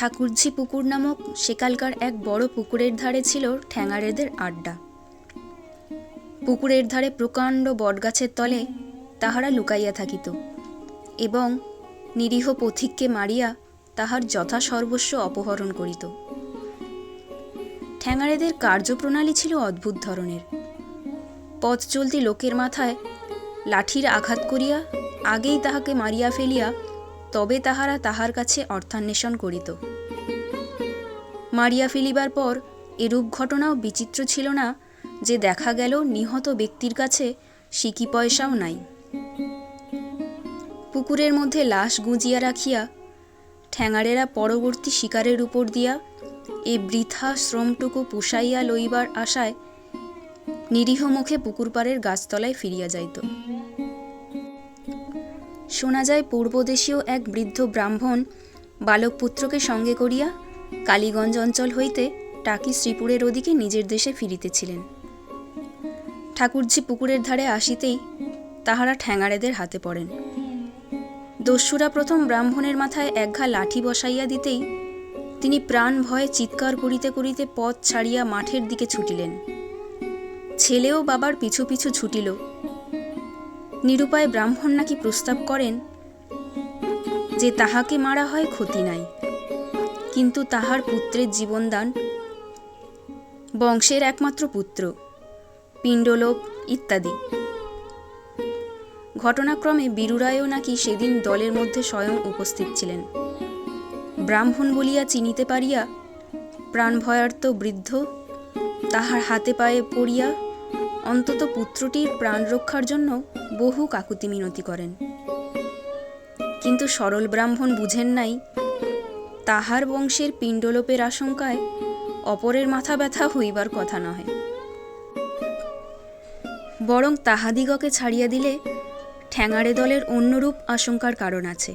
ঠাকুরঝি পুকুর নামক সেকালকার এক বড় পুকুরের ধারে ছিল ঠ্যাঙাড়েদের আড্ডা। পুকুরের ধারে প্রকাণ্ড বটগাছের তলে তাহারা লুকাইয়া থাকিত এবং নিরীহ পথিককে মারিয়া তাহার যথা সর্বস্ব অপহরণ করিত। ঠ্যাঙাড়েদের কার্যপ্রণালী ছিল অদ্ভুত ধরনের। পথ চলতি লোকের মাথায় লাঠির আঘাত করিয়া আগেই তাহাকে মারিয়া ফেলিয়া তবে তাহারা তাহার কাছে অর্থান্বেষণ করিত। মারিয়া ফেলিবার পর এরূপ ঘটনাও বিচিত্র ছিল না যে দেখা গেল নিহত ব্যক্তির কাছে সিকি পয়সাও নাই। পুকুরের মধ্যে লাশ গুঁজিয়া রাখিয়া ঠ্যাঙাড়েরা পরবর্তী শিকারের উপর দিয়া এ বৃথা শ্রমটুকু পুষাইয়া লইবার আশায় নিরীহ মুখে পুকুর পাড়ের গাছতলায় ফিরিয়া যাইত। শোনা যায় পূর্বদেশীয় এক বৃদ্ধ ব্রাহ্মণ বালক পুত্রকে সঙ্গে করিয়া কালীগঞ্জ অঞ্চল হইতে টাকি শ্রীপুরের ওদিকে নিজের দেশে ফিরিতেছিলেন। ঠাকুরজি পুকুরের ধারে আসিতেই তাহারা ঠ্যাঙাড়েদের হাতে পড়েন। দস্যুরা প্রথম ব্রাহ্মণের মাথায় একঘা লাঠি বসাইয়া দিতেই তিনি প্রাণ ভয়ে চিৎকার করিতে করিতে পথ ছাড়িয়া মাঠের দিকে ছুটিলেন। ছেলেও বাবার পিছু পিছু ছুটিল নিরুপায় ব্রাহ্মণ নাকি প্রস্তাব করেন যে তাহাকে মারা হয় ক্ষতি নাই। কিন্তু তাহার পুত্রের জীবনদান বংশের একমাত্র পুত্র, পিণ্ডলোপ ইত্যাদি। ঘটনাক্রমে বীরুরায়ও নাকি সেদিন দলের মধ্যে স্বয়ং উপস্থিত ছিলেন। ব্রাহ্মণ বলিয়া চিনিতে পারিয়া প্রাণভয়ার্ত বৃদ্ধ তাহার হাতে পায়ে পড়িয়া অন্তত পুত্রটির প্রাণ রক্ষার জন্য বহু কাকুতি মিনতি করেন। কিন্তু সরল ব্রাহ্মণ বুঝেন নাই, তাহার বংশের পিণ্ডলোপের আশঙ্কায় অপরের মাথা ব্যথা হইবার কথা নহে। বরং তাহাদিগকে ছাড়িয়া দিলে ঠ্যাঙাড়ে দলের অন্যরূপ আশঙ্কার কারণ আছে।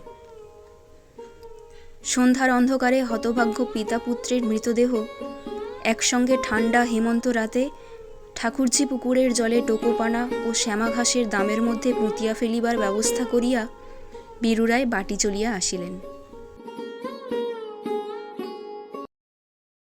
সন্ধ্যার অন্ধকারে হতভাগ্য পিতা পুত্রের মৃতদেহ একসঙ্গে ঠান্ডা হেমন্ত রাতে ঠাকুরঝি পুকুরের জলে টোকোপানা ও শ্যামা ঘাসের দামের মধ্যে পুঁতিয়া ফেলিবার ব্যবস্থা করিয়া বীরুরায় বাটি চলিয়া আসিলেন।